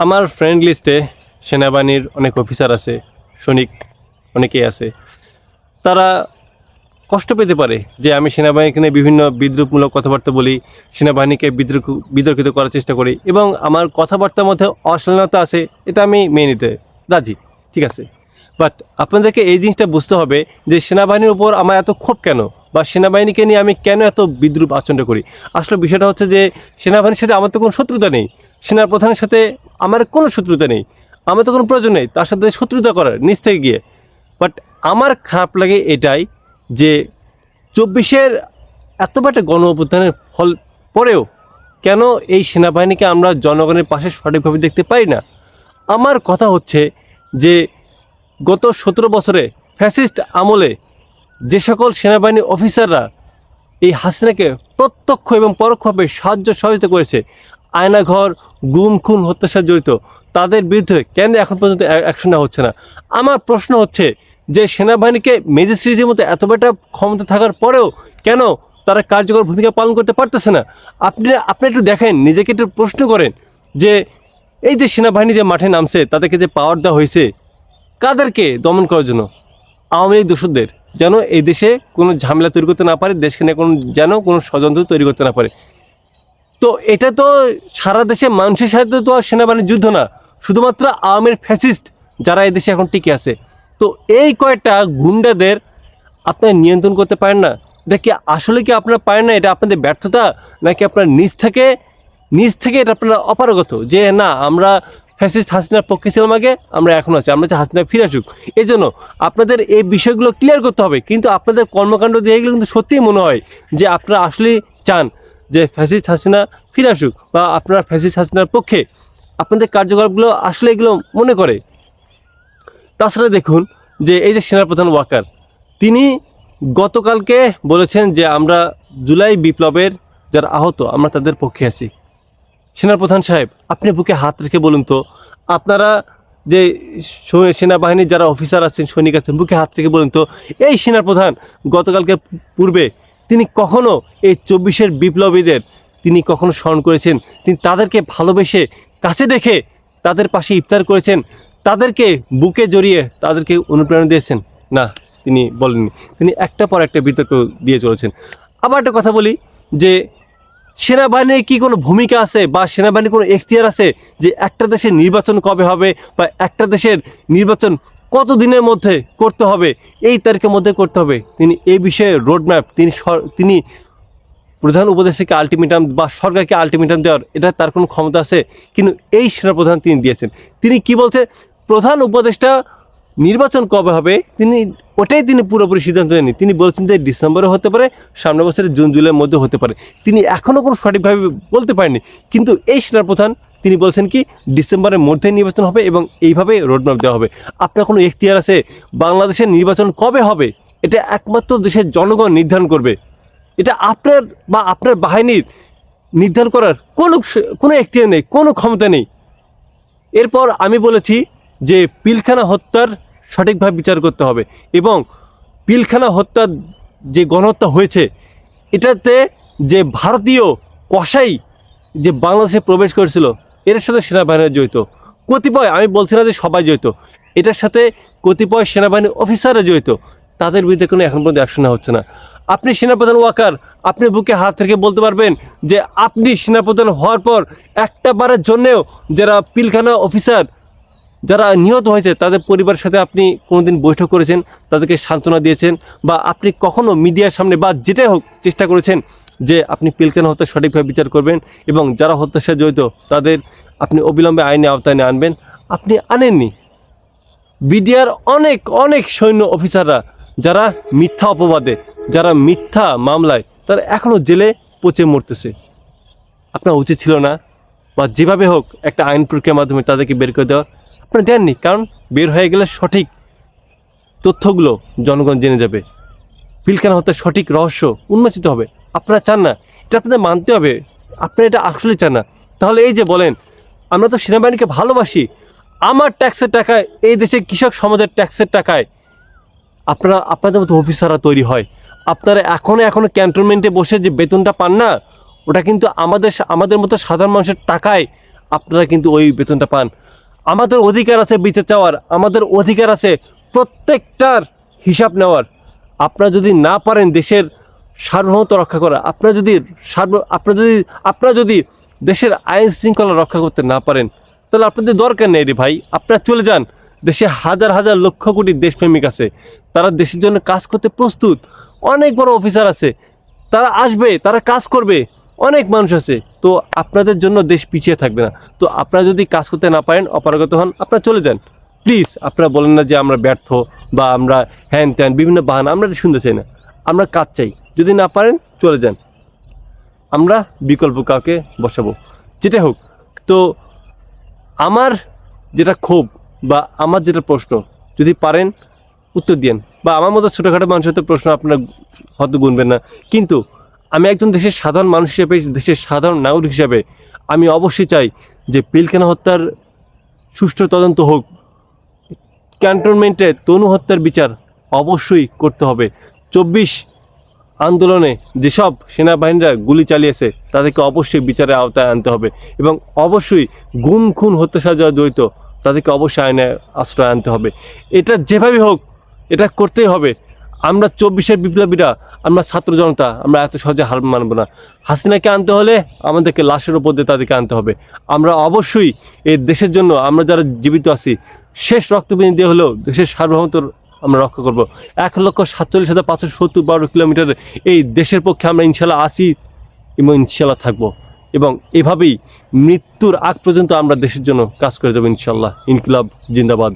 আমার ফ্রেন্ড লিস্টে সেনাবাহিনীর অনেক অফিসার আছে, সৈনিক অনেকেই আছে। তারা কষ্ট পেতে পারে যে আমি সেনাবাহিনীকে নিয়ে বিভিন্ন বিদ্রুপমূলক কথাবার্তা বলি, সেনাবাহিনীকে বিদ্রুপ, বিতর্কিত করার চেষ্টা করি এবং আমার কথাবার্তার মধ্যে অশ্লীলতা আছে, এটা আমি মেনে নিতে রাজি, ঠিক আছে? বাট আপনাদেরকে এই জিনিসটা বুঝতে হবে যে সেনাবাহিনীর উপর আমার এত ক্ষোভ কেন? বা সেনাবাহিনীকে নিয়ে আমি কেন এত বিদ্রুপ আচরণ করি? আসলে বিষয়টা হচ্ছে যে সেনাবাহিনীর সাথে আমার তো কোনো শত্রুতা নেই। সেনা প্রধানের সাথে আমার কোনো শত্রুতা নেই। আমার তো কোনো প্রয়োজন নেই। তার সাথে শত্রুতা করার নিচ থেকে গিয়ে। বাট আমার খারাপ লাগে এটাই যে চব্বিশের এত একটা গণ অভ্যুত্থানের ফল পরেও কেন এই সেনাবাহিনীকে আমরা জনগণের পাশে সঠিকভাবে দেখতে পারি না? আমার কথা হচ্ছে যে গত সতেরো বছরে ফ্যাসিস্ট আমলে যে সকল সেনাবাহিনী অফিসাররা এই হাসিনাকে প্রত্যক্ষ এবং পরোক্ষভাবে সাহায্য সহযোগিতা করেছে আয়নাঘর, গুম, খুন, হত্যার সাথে জড়িত। তাদের বিরুদ্ধে কেন এখন পর্যন্ত অ্যাকশন নেওয়া হচ্ছে না? আমার প্রশ্ন হচ্ছে যে সেনাবাহিনীকে ম্যাজিস্ট্রেটের মতো এত একটা ক্ষমতা থাকার পরেও কেন তারা কার্যকর ভূমিকা পালন করতে পারতেছে না? আপনি আপনি একটু দেখেন, নিজেকে একটু প্রশ্ন করেন যে এই যে সেনাবাহিনী যে মাঠে নামছে, তাদেরকে যে পাওয়ার দেওয়া হয়েছে, কাদেরকে দমন করার জন্য? আওয়ামী লীগ দোষদের যেন এই দেশে কোনো ঝামেলা তৈরি করতে না পারে, দেশকে নিয়ে কোনো, যেন কোনো ষড়যন্ত্র তৈরি করতে না পারে। তো এটা তো সারা দেশে মানুষের সাথে তো আর সেনাবাহিনীর যুদ্ধ না, শুধুমাত্র আওয়ামীর ফ্যাসিস্ট যারা এই দেশে এখন টিকে আছে। তো এই কয়েকটা গুন্ডাদের আপনারা নিয়ন্ত্রণ করতে পারেন না। এটা কি আসলে কি আপনারা পারেন না? এটা আপনাদের ব্যর্থতা? নাকি আপনার নিজ থেকে নিজ থেকে এটা আপনারা অপারগত? যে না, আমরা ফ্যাসিস্ট হাসিনার পক্ষে ছিলাম আগে, আমরা এখন আছি, আমরা যে হাসিনা ফিরে আসুক। এই জন্য আপনাদের এই বিষয়গুলো ক্লিয়ার করতে হবে। কিন্তু আপনাদের কর্মকাণ্ড দিয়ে গেলে কিন্তু সত্যিই মনে হয় যে আপনারা আসলেই চান। যে ফ্যাসিস হাসিনা ফিরে আসুক বা আপনারা ফ্যাসিস হাসিনার পক্ষে আপনাদের কার্যকলাপগুলো আসলে এগুলো মনে করে। তাছাড়া দেখুন যে এই যে সেনাপ্রধান ওয়াকার, তিনি গতকালকে বলেছেন যে আমরা জুলাই বিপ্লবের যারা আহত, আমরা তাদের পক্ষে আছি। সেনাপ্রধান সাহেব, আপনি বুকে হাত রেখে বলুন তো, আপনারা যে সেনাবাহিনীর যারা অফিসার আছেন, সৈনিক আছেন, বুকে হাত রেখে বলুন তো, এই সেনাপ্রধান গতকালকে পূর্বে তিনি কখনো এই চব্বিশের বিপ্লবীদের তিনি কখনো স্মরণ করেছেন? তিনি তাদেরকে ভালোবেসে কাছে দেখে তাদের পাশে ইফতার করেছেন? তাদেরকে বুকে জড়িয়ে তাদেরকে অনুপ্রেরণা দিয়েছেন? না, তিনি বলেননি। তিনি একটা পর একটা বিতর্ক দিয়ে চলেছেন। আবার একটা কথা বলি যে সেনাবাহিনীর কি কোনো ভূমিকা আছে বা সেনাবাহিনীর কোনো এখতিয়ার আছে যে একটা দেশের নির্বাচন কবে হবে বা একটা দেশের নির্বাচন কত দিনের মধ্যে করতে হবে? এই তারিখের মধ্যে করতে হবে। তিনি এই বিষয়ে রোডম্যাপ তিনি তিনি প্রধান উপদেষ্টাকে আলটিমেটাম বা সরকারকে আলটিমেটাম দেওয়ার, এটা তার কোনো ক্ষমতা আছে? কিন্তু এই সেনাপ্রধান তিনি দিয়েছেন। তিনি কি বলছে? প্রধান উপদেষ্টা নির্বাচন কবে হবে? তিনি, ওটাই তিনি পুরোপুরি সিদ্ধান্ত নেননি। তিনি বলছেন যে ডিসেম্বরে হতে পারে, সামনের বছরের জুন, জুলাইয়ের মধ্যে হতে পারে। তিনি এখনও কোনো সঠিকভাবে বলতে পারেননি। কিন্তু এই সেনাপ্রধান তিনি বলছেন কি, ডিসেম্বরের মধ্যে নির্বাচন হবে এবং এইভাবে রোডম্যাপ দেওয়া হবে। আপনার কোনো এখতিয়ার আছে? বাংলাদেশের নির্বাচন কবে হবে? এটা একমাত্র দেশের জনগণ নির্ধারণ করবে। এটা আপনার বা আপনার বাহিনীর নির্ধারণ করার কোনো কোনো এখতিয়ার নেই, কোনো ক্ষমতা নেই। এরপর আমি বলেছি যে পিলখানা হত্যার সঠিকভাবে বিচার করতে হবে এবং পিলখানা হত্যার যে গণহত্যা হয়েছে, এটাতে যে ভারতীয় কসাই যে বাংলাদেশে প্রবেশ করেছিল এর সাথে সেনাবাহিনী জড়িত। কতিপয়, আমি বলছি না যে সবাই জড়িত। এটার সাথে কতিপয় সেনাবাহিনী অফিসাররা জড়িত। তাদের বিরুদ্ধে কোনো এখন পর্যন্ত অ্যাকশন হচ্ছে না। আপনি সেনাপ্রধান ওয়াকার, আপনি বুকে হাত থেকে বলতে পারবেন যে আপনি সেনাপ্রধান হওয়ার পর একটা বারের জন্যেও যারা পিলখানা অফিসার যারা নিহত হয়েছে, তাদের পরিবারের সাথে আপনি কোনোদিন বৈঠক করেছেন, তাদেরকে সান্ত্বনা দিয়েছেন বা আপনি কখনো মিডিয়ার সামনে বা যেটাই হোক চেষ্টা করেছেন যে আপনি পিলখানা হত্যা সঠিকভাবে বিচার করবেন এবং যারা হত্যার সাথে জড়িত, তাদের আপনি অবিলম্বে আইনে আওতায় আনবেন। আপনি আনেননি। বিডিআর অনেক অনেক সৈন্য অফিসাররা, যারা মিথ্যা অপবাদে, যারা মিথ্যা মামলায়, তারা এখনও জেলে পচে মরতেছে। আপনার উচিত ছিল না? বা যেভাবে হোক একটা আইন প্রক্রিয়ার মাধ্যমে তাদেরকে বের করে দেওয়া। আপনি দেননি, কারণ বের হয়ে গেলে সঠিক তথ্যগুলো জনগণ জেনে যাবে। পিলখানা হত্যার সঠিক রহস্য উন্মোচিত হবে। আপনারা চান না, এটা আপনাদের মানতে হবে। আপনারা এটা আসলে চান না। তাহলে এই যে বলেন, আমরা তো সেনাবাহিনীকে ভালোবাসি। আমার ট্যাক্সের টাকায়, এই দেশে কৃষক সমাজের ট্যাক্সের টাকায় আপনারা, আপনাদের মতো অফিসাররা তৈরি হয়। আপনারা এখনও এখনও ক্যান্টনমেন্টে বসে যে বেতনটা পান না, ওটা কিন্তু আমাদের আমাদের মতো সাধারণ মানুষের টাকায় আপনারা কিন্তু ওই বেতনটা পান। আমাদের অধিকার আছে বিচার চাওয়ার, আমাদের অধিকার আছে প্রত্যেকটার হিসাব নেওয়ার। আপনারা যদি না পারেন দেশের সার্বভৌমত্ব রক্ষা করা, আপনারা যদি সার্ব, আপনারা যদি আপনারা যদি দেশের আইন শৃঙ্খলা রক্ষা করতে না পারেন, তাহলে আপনাদের দরকার নেই রে ভাই। আপনারা চলে যান। দেশে হাজার হাজার লক্ষ কোটি দেশপ্রেমিক আছে। তারা দেশের জন্য কাজ করতে প্রস্তুত। অনেক বড় অফিসার আছে। তারা আসবে, তারা কাজ করবে। অনেক মানুষ আছে, তো আপনাদের জন্য দেশ পিছিয়ে থাকবে না। তো আপনারা যদি কাজ করতে না পারেন, অপারগত হন, আপনারা চলে যান। প্লিজ আপনারা বলেন না যে আমরা ব্যর্থ বা আমরা হ্যান ত্যান, বিভিন্ন বাহানা, আমরা শুনতে চাই না। আমরা কাজ চাই। যদি না পারেন, চলে যান। আমরা বিকল্প কাউকে বসাবো। যেটা হোক, তো আমার যেটা ক্ষোভ বা আমার যেটা প্রশ্ন, যদি পারেন, উত্তর দিন বা আমার মতো ছোটোখাটো মানুষের তো প্রশ্ন আপনারা হয়তো গুনবেন না। কিন্তু আমি একজন দেশের সাধারণ মানুষ হিসেবে, দেশের সাধারণ নাগরিক হিসাবে, আমি অবশ্যই চাই যে পিলখানা হত্যার সুষ্ঠু তদন্ত হোক। ক্যান্টনমেন্টে তনু হত্যার বিচার অবশ্যই করতে হবে। চব্বিশ আন্দোলনে যেসব সেনাবাহিনীরা গুলি চালিয়েছে, তাদেরকে অবশ্যই বিচারের আওতায় আনতে হবে এবং অবশ্যই গুম, খুন হত্যা সাথে যারা জড়িত, তাদেরকে অবশ্যই আইনে আশ্রয় আনতে হবে। এটা যেভাবে হোক, এটা করতেই হবে। আমরা চব্বিশের বিপ্লবীরা, আমরা ছাত্র জনতা, আমরা এত সহজে হার মানব না। হাসিনাকে আনতে হলে আমাদেরকে লাশের ওপর দিয়ে তাদেরকে আনতে হবে। আমরা অবশ্যই এই দেশের জন্য, আমরা যারা জীবিত আছি, শেষ রক্তবিন্দু দিয়ে হলেও দেশের সার্বভৌমত্ব আমরা রক্ষা করব। এক লক্ষ সাতচল্লিশ হাজার পাঁচশো সত্তর বারো কিলোমিটার এই দেশের পক্ষে আমরা ইনশাল্লাহ আসি এবং ইনশাল্লাহ থাকব। এবং এভাবেই মৃত্যুর আগ পর্যন্ত আমরা দেশের জন্য কাজ করে যাব ইনশাল্লাহ ইনকিলাব জিন্দাবাদ।